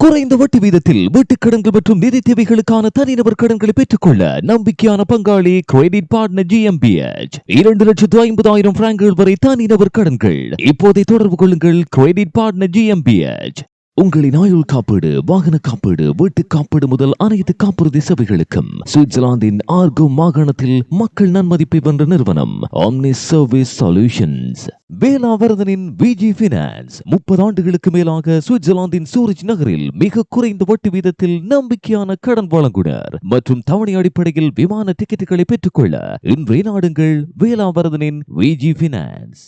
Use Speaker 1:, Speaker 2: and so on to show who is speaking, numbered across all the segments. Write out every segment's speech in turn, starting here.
Speaker 1: குறைந்த வட்டி வீதத்தில் வீட்டுக் கடன்கள் மற்றும் நிதி தேவைகளுக்கான தனிநபர் கடன்களை பெற்றுக்கொள்ள நம்பிக்கையான பங்காளி கிரெடிட் பார்ட்னர் ஜிஎம்பிஎச் இரண்டு லட்சத்து ஐம்பதாயிரம் பிராங்குகள் வரை தனிநபர் கடன்கள். இப்போதை தொடர்பு கொள்ளுங்கள் கிரெடிட் பார்ட்னர் ஜிஎம்பிஎச் உங்களின் ஆயுள் காப்பீடு வாகன காப்பீடு வீட்டு காப்பீடு முதல் அனைத்து காப்புறுதி சேவைகளுக்கும் சுவிட்சர்லாந்தின் ஆர்கோ மாகாணத்தில் மக்கள் நன்மதிப்பை வென்ற நிறுவனம் ஆம்னி சர்வீஸ் சொல்யூஷன்ஸ் வேளாவரதனின் விஜி பினான்ஸ் முப்பது ஆண்டுகளுக்கு மேலாக சுவிட்சர்லாந்தின் சூரிச் நகரில் மிக குறைந்த வட்டி வீதத்தில் நம்பிக்கையான கடன் வழங்குனர் மற்றும் தவணை அடிப்படையில் விமான டிக்கெட்டுகளை பெற்றுக்கொள்ள இன்றைய நாடுங்கள் வேளாவரதனின் Viji finance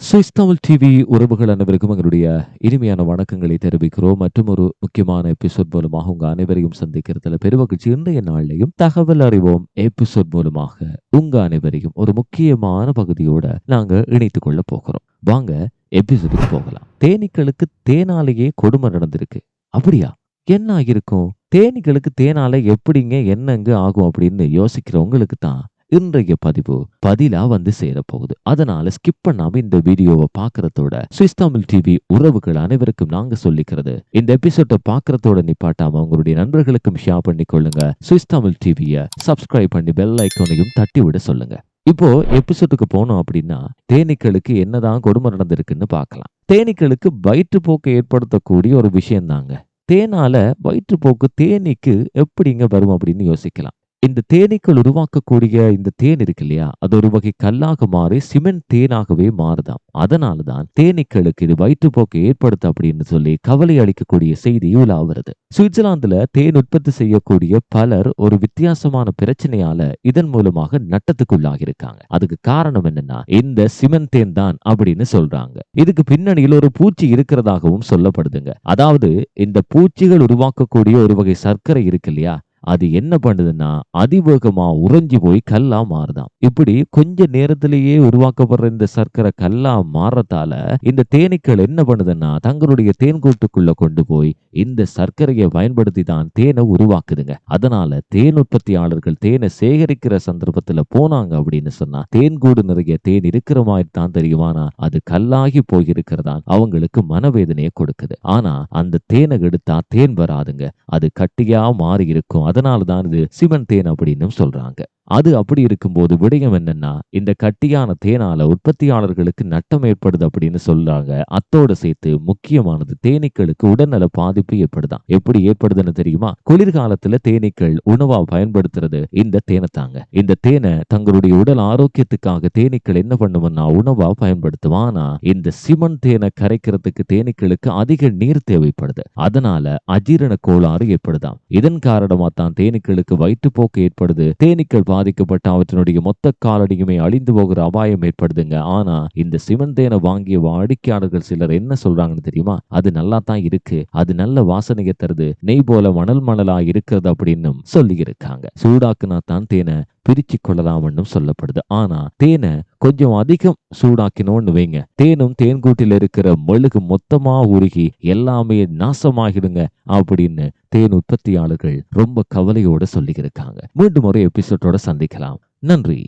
Speaker 1: Swiss Tamil TV உறவுகள் அனைவருக்கும் எங்களுடைய இனிமையான வணக்கங்களை தெரிவிக்கிறோம். மற்றும் ஒரு முக்கியமான எபிசோட் மூலமாக உங்க அனைவரையும் சந்திக்கிறதுல பெருமகிழ்ச்சி. இன்றைய நாளையும் தகவல் அறிவோம் எபிசோட் மூலமாக உங்க அனைவரையும் ஒரு முக்கியமான பகுதியோட நாங்க இணைத்துக் கொள்ள போகிறோம். வாங்க எபிசோடுக்கு போகலாம். தேனீக்களுக்கு தேனாலேயே கொடுமை நடந்திருக்கு. அப்படியா? என்ன ஆகியிருக்கும்? தேனீக்களுக்கு தேனால எப்படிங்க என்னங்க ஆகும் அப்படின்னு யோசிக்கிறவங்களுக்கு தான் இன்றைய பதிவு பதிலா வந்து சேரப்போகுது. அதனால ஸ்கிப் பண்ணாம இந்த வீடியோவை பாக்குறதோட சுவிஸ் தமிழ் டிவி உறவுகள் அனைவருக்கும் நாங்க சொல்லிக்கிறது. இந்த எபிசோட பாக்குறதோட நிப்பாட்டாம உங்களுடைய நண்பர்களுக்கும் ஷேர் பண்ணி கொள்ளுங்க. சுவிஸ் தமிழ் டிவிய சப்ஸ்கிரைப் பண்ணி பெல் ஐக்கோனையும் தட்டி விட சொல்லுங்க. இப்போ எபிசோடுக்கு போனோம் அப்படின்னா தேனீக்களுக்கு என்னதான் கொடுமை நடந்திருக்குன்னு பார்க்கலாம். தேனீக்களுக்கு வயிற்றுப்போக்கை ஏற்படுத்தக்கூடிய ஒரு விஷயம் தாங்க தேனால வயிற்றுப்போக்கு தேனீக்கு எப்படிங்க வரும் அப்படின்னு யோசிக்கலாம். இந்த தேனீக்கள் உருவாக்கக்கூடிய இந்த தேன் இருக்கு இல்லையா? அது ஒரு வகை கல்லாக மாறி சிமெண்ட் தேனாகவே மாறுதாம். அதனாலதான் தேனீக்களுக்கு இது வயிற்றுப்போக்கு ஏற்படுத்த அப்படின்னு சொல்லி கவலை அளிக்கக்கூடிய செய்தி உலா வருது சுவிட்சர்லாந்துல தேன் உற்பத்தி செய்யக்கூடிய பலர் ஒரு வித்தியாசமான பிரச்சனையால இதன் மூலமாக நட்டத்துக்குள்ளாகி இருக்காங்க அதுக்கு காரணம் என்னன்னா இந்த சிமெண்ட் தேன் தான் அப்படின்னு சொல்றாங்க. இதுக்கு பின்னணியில் ஒரு பூச்சி இருக்கிறதாகவும் சொல்லப்படுதுங்க. அதாவது இந்த பூச்சிகள் உருவாக்கக்கூடிய ஒரு வகை சர்க்கரை இருக்கு இல்லையா? அது என்ன பண்ணுதுன்னா அதிவேகமா உறைஞ்சி போய் கல்லா மாறுதான் இப்படி கொஞ்ச நேரத்திலேயே உருவாக்கப்படுற இந்த சர்க்கரை கல்லா மாறத்தால இந்த தேனீக்கள் என்ன பண்ணுதுன்னா தங்களுடைய தேன் கூட்டுக்குள்ள கொண்டு போய் இந்த சர்க்கரையை பயன்படுத்தி தான் தேனை உருவாக்குதுங்க. அதனால தேன் உற்பத்தியாளர்கள் தேனை சேகரிக்கிற சந்தர்ப்பத்துல போனாங்க அப்படின்னு சொன்னா தேன் கூடு நிறைய தேன் இருக்கிற மாதிரி தான் தெரியுமானா அது கல்லாகி போயிருக்கிறதான் அவங்களுக்கு மனவேதனையை கொடுக்குது. ஆனா அந்த தேனை எடுத்தா தேன் வராதுங்க. அது கட்டியா மாறி இருக்கும் அதனால தான் இது சிவன் தேன் அப்படின்னு சொல்றாங்க. அது அப்படி இருக்கும்போது விடயம் என்னன்னா இந்த கட்டியான தேனால உற்பத்தியாளர்களுக்கு நட்டம் ஏற்படுது அப்படின்னு சொல்றாங்க. அத்தோட சேர்த்து முக்கியமானது தேனீக்களுக்கு உடல்நல பாதிப்பு ஏற்படுதான். எப்படி ஏற்படுதுன்னு தெரியுமா? குளிர்காலத்துல தேனீக்கள் உணவா பயன்படுத்துறது இந்த தேனை தாங்க. இந்த தேனை தங்களுடைய உடல் ஆரோக்கியத்துக்காக தேனீக்கள் என்ன பண்ணுவோம்னா உணவா பயன்படுத்தும் ஆனா இந்த சிமன் தேனை கரைக்கிறதுக்கு தேனீக்களுக்கு அதிக நீர் தேவைப்படுது. அதனால அஜீரண கோளாறு ஏற்படுதாம். இதன் காரணமா தான் தேனீக்களுக்கு வயிற்றுப்போக்கு ஏற்படுது. தேனீக்கள் பாதிக்கப்பட்ட அவற்றினுடைய மொத்த காலடியுமே அழிந்து போகிற அபாயம் ஏற்படுதுங்க. ஆனா இந்த சிவன் தேனை வாங்கிய வாடிக்கையாளர்கள் சிலர் என்ன சொல்றாங்கன்னு தெரியுமா? அது நல்லா தான் இருக்கு. அது நல்ல வாசனையை தருது. நெய் போல மணல் மணலா இருக்கிறது அப்படின்னு சொல்லி இருக்காங்க சூடாக்குனா தான் தேனை பிரிச்சு கொள்ளலாம்னு சொல்லப்படுது. ஆனா தேனை கொஞ்சம் அதிகம் சூடாக்கினோன்னு வைங்க. தேனும் தேன்கூட்டில் இருக்கிற மெழுகு மொத்தமா உருகி எல்லாமே நாசமாகிடுங்க அப்படின்னு தேன் உற்பத்தியாளர்கள் ரொம்ப கவலையோட சொல்லி இருக்காங்க மீண்டும் ஒரு எபிசோடோட சந்திக்கலாம். நன்றி.